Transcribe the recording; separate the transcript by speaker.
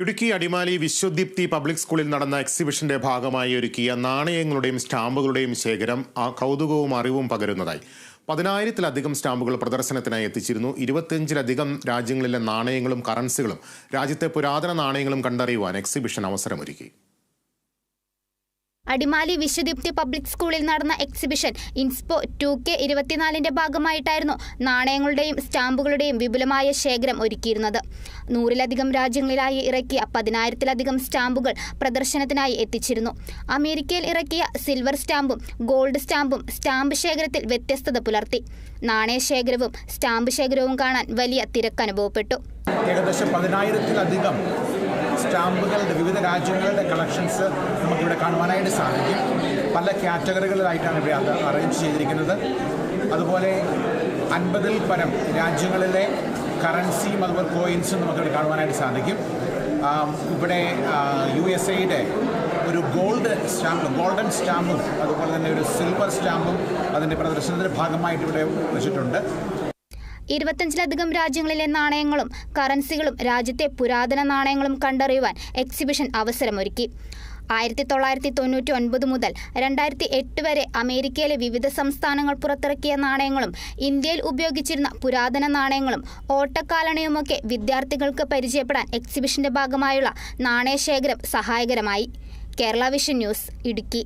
Speaker 1: Idukki Adimali Vishwadeepthi public സ്കൂളിൽ നടന്ന എക്സിബിഷന്റെ ഭാഗമായി ഒരുക്കിയ നാണയങ്ങളുടെയും സ്റ്റാമ്പുകളുടെയും ശേഖരം കൗതുകവും അറിവും പകരുന്നതായി. പതിനായിരത്തിലധികം സ്റ്റാമ്പുകൾ പ്രദർശനത്തിനായി എത്തിച്ചിരുന്നു. ഇരുപത്തിയഞ്ചിലധികം രാജ്യങ്ങളിലെ നാണയങ്ങളും കറൻസികളും രാജ്യത്തെ പുരാതന നാണയങ്ങളും കണ്ടറിയുവാൻ എക്സിബിഷൻ അവസരമൊരുക്കി.
Speaker 2: അടിമാലി വിശ്വദീപ്തി പബ്ലിക് സ്കൂളിൽ നടന്ന എക്സിബിഷൻ ഇൻസ്പോ ടു കെ ഇരുപത്തിനാലിന്റെ ഭാഗമായിട്ടായിരുന്നു നാണയങ്ങളുടെയും സ്റ്റാമ്പുകളുടെയും വിപുലമായ ശേഖരം ഒരുക്കിയിരുന്നത്. നൂറിലധികം രാജ്യങ്ങളിലായി ഇറക്കിയ പതിനായിരത്തിലധികം സ്റ്റാമ്പുകൾ പ്രദർശനത്തിനായി എത്തിച്ചിരുന്നു. അമേരിക്കയിൽ ഇറക്കിയ സിൽവർ സ്റ്റാമ്പും ഗോൾഡ് സ്റ്റാമ്പും സ്റ്റാമ്പ് ശേഖരത്തിൽ വ്യത്യസ്തത പുലർത്തി. നാണയ ശേഖരവും സ്റ്റാമ്പ് ശേഖരവും കാണാൻ വലിയ തിരക്കനുഭവപ്പെട്ടു.
Speaker 3: ഏകദേശം പതിനായിരത്തിലധികം സ്റ്റാമ്പുകളുടെ വിവിധ രാജ്യങ്ങളുടെ കളക്ഷൻസ് നമുക്കിവിടെ കാണുവാനായിട്ട് സാധിക്കും. പല കാറ്റഗറികളിലായിട്ടാണ് ഇവിടെ അത് അറേഞ്ച് ചെയ്തിരിക്കുന്നത്. അതുപോലെ അൻപതിൽ പരം രാജ്യങ്ങളിലെ കറൻസിയും അതുപോലെ കോയിൻസും നമുക്കിവിടെ കാണുവാനായിട്ട് സാധിക്കും. ഇവിടെ യു എസ് എയുടെ ഒരു ഗോൾഡ് സ്റ്റാമ്പ് ഗോൾഡൻ സ്റ്റാമ്പും അതുപോലെ തന്നെ ഒരു സിൽവർ സ്റ്റാമ്പും അതിന്റെ പ്രദർശനത്തിന്റെ ഭാഗമായിട്ട് ഇവിടെ വെച്ചിട്ടുണ്ട്.
Speaker 2: ഇരുപത്തഞ്ചിലധികം രാജ്യങ്ങളിലെ നാണയങ്ങളും കറൻസികളും രാജ്യത്തെ പുരാതന നാണയങ്ങളും കണ്ടറിയുവാൻ എക്സിബിഷൻ അവസരമൊരുക്കി. ആയിരത്തി തൊള്ളായിരത്തി തൊണ്ണൂറ്റി ഒൻപത് മുതൽ രണ്ടായിരത്തി എട്ട് വരെ അമേരിക്കയിലെ വിവിധ സംസ്ഥാനങ്ങൾ പുറത്തിറക്കിയ നാണയങ്ങളും ഇന്ത്യയിൽ ഉപയോഗിച്ചിരുന്ന പുരാതന നാണയങ്ങളും ഓട്ടക്കാലണയുമൊക്കെ വിദ്യാർത്ഥികൾക്ക് പരിചയപ്പെടാൻ എക്സിബിഷന്റെ ഭാഗമായുള്ള നാണയശേഖരം സഹായകരമായി. Kerala vision news Idukki.